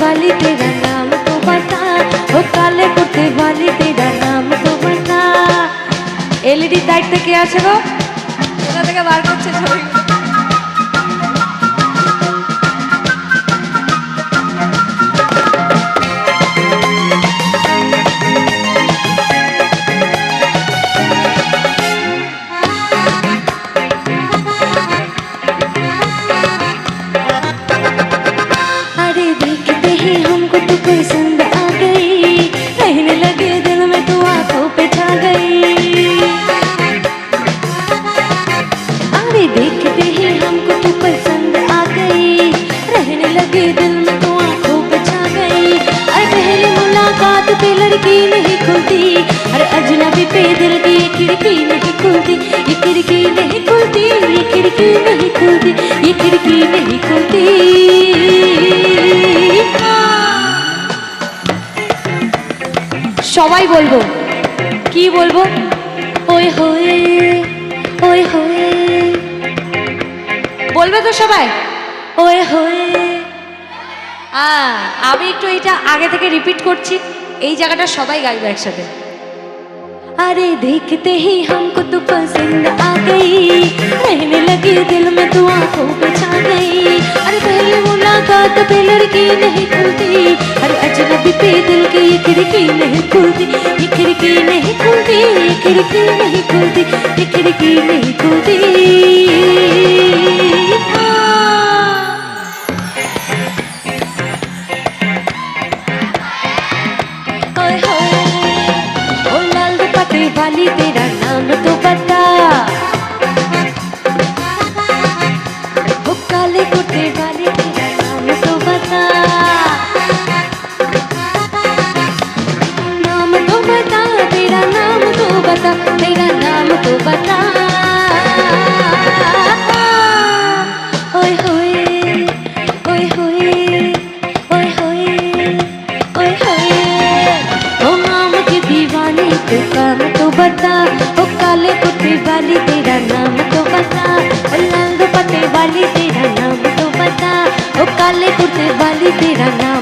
वाली तेरा এলইডি দায়িত্বে কে আছে গো কোথা থেকে বার করছে ছবি अरे देखते ही हमको तो पसंद देखते ही हमको तो पसंद आ गई रहने लगे दिल में तो आंखों पे छा गई अरे पहली मुलाकात पे लड़की नहीं खुलती अरे अजनबी पे दिल की ये खिड़की नहीं खुलती ये खिड़की नहीं खुलती ये खिड़की नहीं खुलती ये खिड़की नहीं खुलती সবাই বলবো কি বলবো ওই হয়ে বলবে তো সবাই ওই হয়ে আ, আমি একটু এটা আগে থেকে রিপিট করছি এই জায়গাটা সবাই গাইবে একসাথে अरे देखते ही हमको तो पसंद आ गई रहने लगी दिल में तो आंखों पे छा गई अरे पहले मुलाकात पे लड़की नहीं खुलती अरे अजनबी पे दिल की ये खिड़की नहीं खुलती ये खिड़की नहीं खुलती ये खिड़की नहीं खुलती ये खिड़की नहीं खुलती वाली तेरा नाम तो पता। काले कुर्ते वाली तेरा नाम तो बता नाम तो बता तेरा नाम तो बता बाली तेरा नाम।